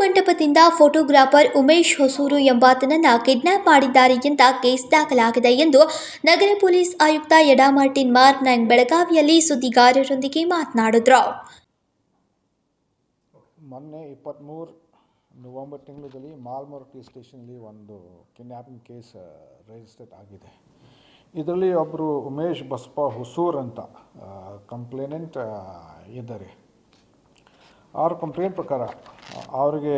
ಮಂಟಪದಿಂದ photographer Umesh Hosur ಎಂಬಾತನನ್ನು kidnap ಮಾಡಿದ್ದಾರೆ ಎಂದ ಕೇಸ್ ದಾಖಲಾಗಿದೆ ಎಂದು ನಗರ ಪೊಲೀಸ್ ಆಯುಕ್ತ ಯಡಾ ಮಾರ್ಟಿನ್ ಮಾರ್ಕ್ ಬೆಳಗಾವಿಯಲ್ಲಿ ಸುದ್ದಿಗಾರರೊಂದಿಗೆ ಮಾತನಾಡಿದ್ರು. ಮೊನ್ನೆ ಇಪ್ಪತ್ತ್ಮೂರು ನವಂಬರ್ ತಿಂಗಳಲ್ಲಿ ಮಾಲ್ಮೋರ್ಟಿ ಸ್ಟೇಷನಲ್ಲಿ ಒಂದು ಕಿಡ್ನ್ಯಾಪಿಂಗ್ ಕೇಸ್ ರಿಜಿಸ್ಟರ್ಡ್ ಆಗಿದೆ. ಇದರಲ್ಲಿ ಒಬ್ಬರು ಉಮೇಶ್ ಬಸಪ್ಪ ಹೊಸೂರ್ ಅಂತ ಕಂಪ್ಲೇನೆಂಟ್ ಇದ್ದಾರೆ. ಅವ್ರ ಕಂಪ್ಲೇಂಟ್ ಪ್ರಕಾರ ಅವ್ರಿಗೆ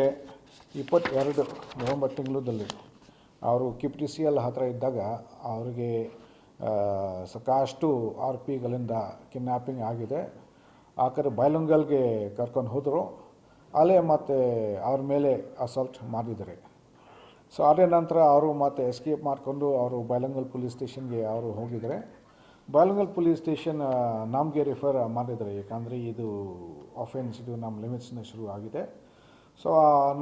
ಇಪ್ಪತ್ತೆರಡು ನವೆಂಬರ್ ತಿಂಗಳದಲ್ಲಿ ಅವರು K P T C L ಹತ್ತಿರ ಇದ್ದಾಗ ಅವರಿಗೆ ಸಾಕಷ್ಟು ಆರ್ ಪಿಗಳಿಂದ ಕಿಡ್ನ್ಯಾಪಿಂಗ್ ಆಗಿದೆ. ಆ ಕಡೆ ಬಯಲುಂಗಲ್ಗೆ ಕರ್ಕೊಂಡು ಹೋದರು. ಅಲ್ಲೇ ಮತ್ತೆ ಅವ್ರ ಮೇಲೆ ಅಸಾಲ್ಟ್ ಮಾಡಿದ್ದಾರೆ. ಸೊ, ಅದೇ ನಂತರ ಅವರು ಮತ್ತೆ ಎಸ್ಕೇಪ್ ಮಾಡಿಕೊಂಡು ಅವರು ಬೈಲಂಗಲ್ ಪೊಲೀಸ್ ಸ್ಟೇಷನ್ಗೆ ಅವರು ಹೋಗಿದ್ದಾರೆ. ಬೈಲಂಗಲ್ ಪೊಲೀಸ್ ಸ್ಟೇಷನ್ ನಮಗೆ ರೆಫರ್ ಮಾಡಿದ್ದಾರೆ. ಯಾಕಂದರೆ ಇದು ಅಫೆನ್ಸ್ ಇದು ನಮ್ಮ ಲಿಮಿಟ್ಸ್ನ ಶುರು ಆಗಿದೆ. ಸೊ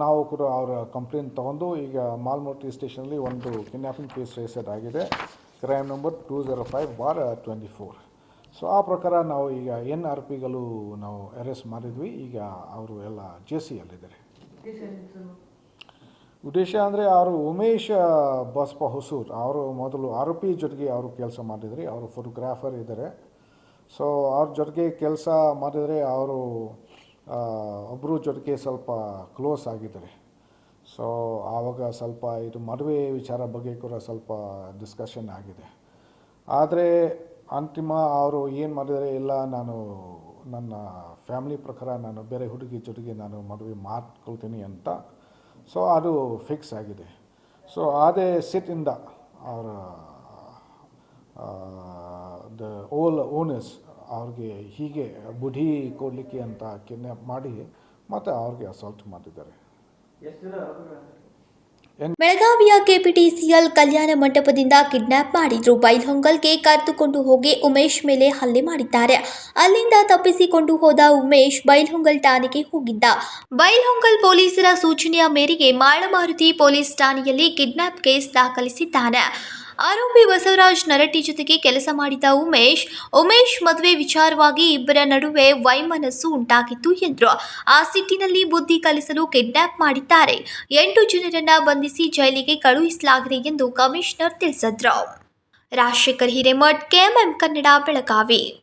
ನಾವು ಕೂಡ ಅವರ ಕಂಪ್ಲೇಂಟ್ ತೊಗೊಂಡು ಈಗ ಮಾಲ್ಮೂರ್ತಿ ಸ್ಟೇಷನಲ್ಲಿ ಒಂದು ಕಿಡ್ನ್ಯಾಪಿಂಗ್ ಕೇಸ್ ರಿಜಿಸ್ಟರ್ ಆಗಿದೆ. Crime number two zero five bar twenty four so ಆ ಪ್ರಕಾರ ನಾವು ಈಗ ಎನ್ ಆರ್ ಪಿಗಳು ನಾವು ಅರೆಸ್ಟ್ ಮಾಡಿದ್ವಿ. ಈಗ ಅವರು ಎಲ್ಲ ಜೆ ಸಿ ಅಲ್ಲಿದ್ದಾರೆ. ಉದ್ದೇಶ ಅಂದರೆ ಅವರು ಉಮೇಶ್ ಬಸ್ಪ ಬಸಪ್ಪ ಹೊಸೂರ್. ಅವರು ಮೊದಲು ಆರೋಪಿ ಜೊತೆಗೆ ಅವರು ಕೆಲಸ ಮಾಡಿದ್ರಿ. ಅವರು ಫೋಟೋಗ್ರಾಫರ್ ಇದ್ದಾರೆ. ಸೊ ಅವ್ರ ಜೊತೆಗೆ ಕೆಲಸ ಮಾಡಿದರೆ ಅವರು ಒಬ್ಬರು ಜೊತೆಗೆ ಸ್ವಲ್ಪ ಕ್ಲೋಸ್ ಆಗಿದ್ದಾರೆ. ಸೊ ಆವಾಗ ಸ್ವಲ್ಪ ಇದು ಮದುವೆ ವಿಚಾರ ಬಗ್ಗೆ ಕೂಡ ಸ್ವಲ್ಪ ಡಿಸ್ಕಷನ್ ಆಗಿದೆ. ಆದರೆ ಅಂತಿಮ ಅವರು ಏನು ಮಾಡಿದರೆ ಇಲ್ಲ, ನಾನು ನನ್ನ ಫ್ಯಾಮಿಲಿ ಪ್ರಕಾರ ನಾನು ಬೇರೆ ಹುಡುಗಿ ಜೊತೆಗೆ ನಾನು ಮದುವೆ ಮಾಡ್ಕೊಳ್ತೀನಿ ಅಂತ ಸೊ ಅದು ಫಿಕ್ಸ್ ಆಗಿದೆ. ಸೊ ಅದೇ ಸಿಟ್ಟಿಂದ ಅವರ ದ ಓಲ್ ಓನರ್ಸ್ ಅವ್ರಿಗೆ ಹೀಗೆ ಬುಡಿ ಕೊಡಲಿಕ್ಕೆ ಅಂತ ಕಿಡ್ನ್ಯಾಪ್ ಮಾಡಿ ಮತ್ತೆ ಅವ್ರಿಗೆ ಅಸಾಲ್ಟ್ ಮಾಡಿದ್ದಾರೆ ಬೆಳಗಾವಿಯ ಕೆಪಿಟಿಸಿಎಲ್ ಕಲ್ಯಾಣ ಮಂಟಪದಿಂದ ಕಿಡ್ನಾಪ್ ಮಾಡಿದ್ರು. ಬೈಲ್ಹೊಂಗಲ್ಗೆ ಕರೆದುಕೊಂಡು ಹೋಗಿ ಉಮೇಶ್ ಮೇಲೆ ಹಲ್ಲೆ ಮಾಡಿದ್ದಾರೆ. ಅಲ್ಲಿಂದ ತಪ್ಪಿಸಿಕೊಂಡು ಹೋದ ಉಮೇಶ್ ಬೈಲ್ಹೊಂಗಲ್ ಠಾಣೆಗೆ ಹೋಗಿದ್ದ. ಬೈಲ್ಹೊಂಗಲ್ ಪೊಲೀಸರ ಸೂಚನೆಯ ಮೇರೆಗೆ ಮಾಳಮಾರುತಿ ಪೊಲೀಸ್ ಠಾಣೆಯಲ್ಲಿ ಕಿಡ್ನಾಪ್ ಕೇಸ್ ದಾಖಲಿಸಿದ್ದಾನೆ. ಆರೋಪಿ ಬಸವರಾಜ್ ನರಟಿ ಜೊತೆಗೆ ಕೆಲಸ ಮಾಡಿದ ಉಮೇಶ್ ಉಮೇಶ್ ಮದುವೆ ವಿಚಾರವಾಗಿ ಇಬ್ಬರ ನಡುವೆ ವೈಮನಸ್ಸು ಉಂಟಾಗಿತ್ತು ಎಂದರು. ಆ ಸಿಟ್ಟಿನಲ್ಲಿ ಬುದ್ಧಿ ಕಲಿಸಲು ಕಿಡ್ನಾಪ್ ಮಾಡಿದ್ದಾರೆ. ಎಂಟು ಜನರನ್ನ ಬಂಧಿಸಿ ಜೈಲಿಗೆ ಕಳುಹಿಸಲಾಗಿದೆ ಎಂದು ಕಮಿಷನರ್ ತಿಳಿಸಿದ್ರು. ರಾಜಶೇಖರ್ ಹಿರೇಮಠ್, ಕೆಎಂಎಂ ಕನ್ನಡ ಬೆಳಗಾವಿ.